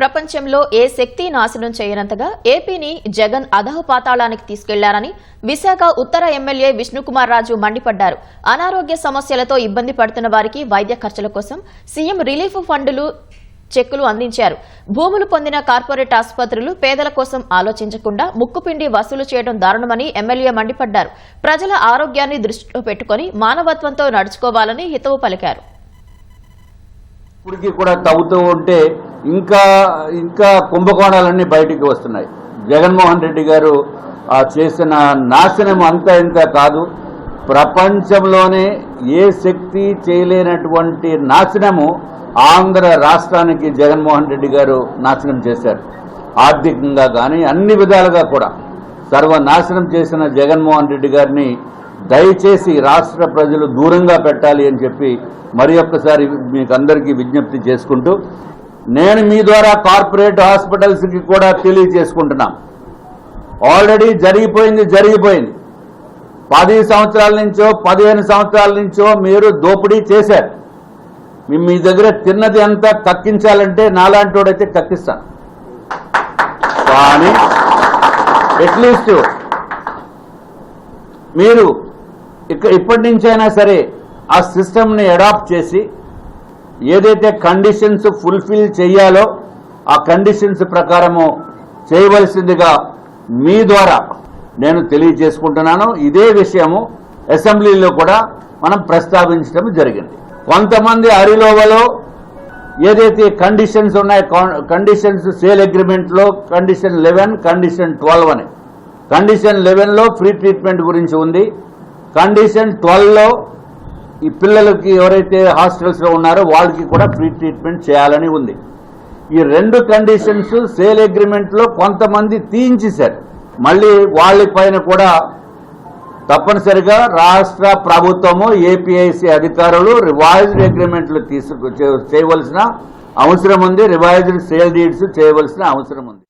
ప్రపంచంలో ఏ శక్తి నాశనం చేయనంతగా ఏపీని జగన్ అధహపాతాళానికి తీసుకెళ్ళారని విశాఖ ఉత్తర ఎమ్మెల్యే విష్ణుకుమార్ రాజు మండిపడ్డారు. అనారోగ్య సమస్యలతో ఇబ్బంది పడుతున్న వారికి వైద్య ఖర్చుల కోసం సీఎం రిలీఫ్ ఫండులు చెక్కులు అందించారు. భూములు పొందిన కార్పొరేట్ ఆసుపత్రులు పేదల కోసం ఆలోచించకుండా ముక్కుపిండి వసూలు చేయడం దారుణమని ఎమ్మెల్యే మండిపడ్డారు. ప్రజల ఆరోగ్యాన్ని దృష్టిలో పెట్టుకుని మానవత్వంతో నడుచుకోవాలని హితవు పలికారు. ఇప్పటికీ కూడా తవ్వుతూ ఉంటే ఇంకా ఇంకా కుంభకోణాలన్నీ బయటికి వస్తున్నాయి. జగన్మోహన్ రెడ్డి గారు చేసిన నాశనం అంతా ఇంత కాదు. ప్రపంచంలోనే ఏ శక్తి చేయలేనటువంటి నాశనము ఆంధ్ర రాష్ట్రానికి జగన్మోహన్ రెడ్డి గారు నాశనం చేశారు. ఆర్థికంగా కానీ అన్ని విధాలుగా కూడా. సర్వనాశనం చేసిన జగన్మోహన్ రెడ్డి గారిని దయచేసి రాష్ట్ర ప్రజలు దూరంగా పెట్టాలి అని చెప్పి మరి ఒక్కసారి మీకు అందరికీ విజ్ఞప్తి చేసుకుంటూ నేను మీ ద్వారా కార్పొరేట్ హాస్పిటల్స్కి కూడా తెలియజేసుకుంటున్నాం ఆల్రెడీ జరిగిపోయింది జరిగిపోయింది. పది సంవత్సరాల నుంచో పదిహేను సంవత్సరాల నుంచో మీరు దోపిడీ చేశారు. మీ- దగ్గర తిన్నది అంతా కక్కించాలంటే నాలాంటి వాడైతే కక్కిస్తాను కానీ అట్లీస్ట్ మీరు ఇక ఇప్పటి నుంచైనా సరే ఆ సిస్టమ్ని అడాప్ట్ చేసి ఏదైతే కండిషన్స్ ఫుల్ఫిల్ చేయాలో ఆ కండిషన్స్ ప్రకారము చేయవలసిందిగా మీ ద్వారా నేను తెలియజేసుకుంటున్నాను. ఇదే విషయము అసెంబ్లీలో కూడా మనం ప్రస్తావించడం జరిగింది. కొంతమంది అరిలోవలో ఏదైతే కండిషన్స్ ఉన్నాయో కండిషన్స్ సేల్ అగ్రిమెంట్లో కండిషన్ లెవెన్ కండిషన్ ట్వెల్వ్ అని. కండిషన్ లెవెన్లో ఫ్రీ ట్రీట్మెంట్ గురించి ఉంది. కండిషన్ ట్వెల్వ్లో ఈ పిల్లలకి ఎవరైతే హాస్టల్స్లో ఉన్నారో వాళ్ళకి కూడా ఫ్రీ ట్రీట్మెంట్ చేయాలని ఉంది. ఈ రెండు కండిషన్స్ సేల్ అగ్రిమెంట్లో కొంతమంది తీయించేశారు. మళ్ళీ వాళ్ళ పైన కూడా తప్పనిసరిగా రాష్ట్ర ప్రభుత్వము ఏపీఐసి అధికారులు రివైజ్డ్ అగ్రిమెంట్లు తీసుకు చేయవలసిన అవసరం ఉంది. రివైజ్డ్ సేల్ డీడ్స్ చేయవలసిన అవసరం ఉంది.